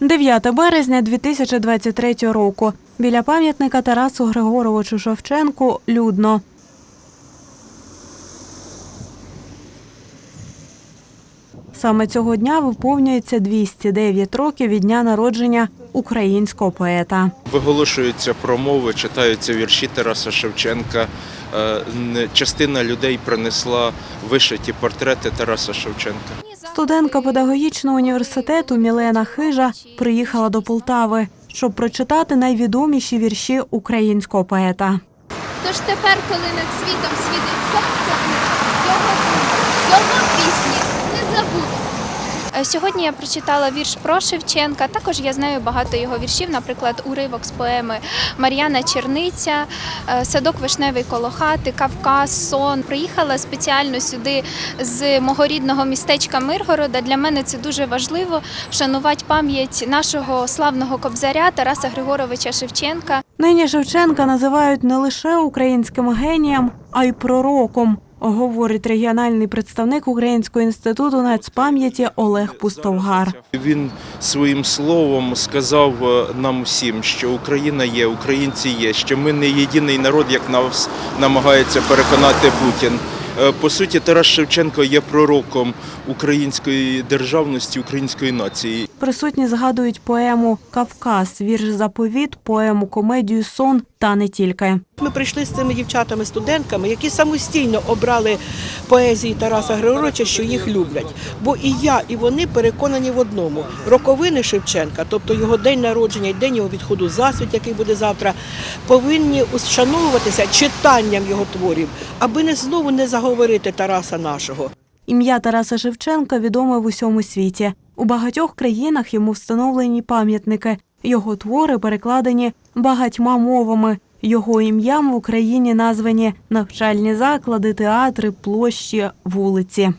9 березня 2023 року. Біля пам'ятника Тарасу Григоровичу Шевченку людно. Саме цього дня виповнюється 209 років від дня народження українського поета. Виголошуються промови, читаються вірші Тараса Шевченка. Е, Частина людей принесла вишиті портрети Тараса Шевченка. Студентка педагогічного університету Мілена Хижа приїхала до Полтави, щоб прочитати найвідоміші вірші українського поета. Тож тепер, коли над світом світить сонце, його, його пісні не забуду. Е, Сьогодні я прочитала вірш про Шевченка. Також я знаю багато його віршів, наприклад, уривок з поеми Мар'яна Черниця, е, Садок вишневий коло хати, Кавказ, сон. Приїхала спеціально сюди з мого рідного містечка Миргорода. Для мене це дуже важливо вшанувати пам'ять нашого славного кобзаря Тараса Григоровича Шевченка. Нині Шевченка називають не лише українським генієм, а й пророком, говорить регіональний представник Українського інституту нацпам'яті Олег Пустовгар. Він своїм словом сказав е, нам всім, що Україна є, українці є, що ми не єдиний народ, як нас намагається переконати Путін. Е, По суті, Тарас Шевченко є пророком української державності, української нації. Присутні згадують поему Кавказ, вірш заповіт, поему комедію Сон та не тільки. Ми прийшли з цими дівчатами-студентками, які самостійно обрали поезії Тараса Григоровича, що їх люблять. Бо і я, і вони переконані в одному: роковини Шевченка, тобто його день народження і день його відходу засвіт, який буде завтра, повинні ушановуватися читанням його творів, аби не знову не заговорити Тараса нашого. Ім'я Тараса Шевченка відоме в усьому світі. У багатьох країнах йому встановлені пам'ятники. Його твори перекладені багатьма мовами. Його ім'ям в Україні названі навчальні заклади, театри, площі, вулиці.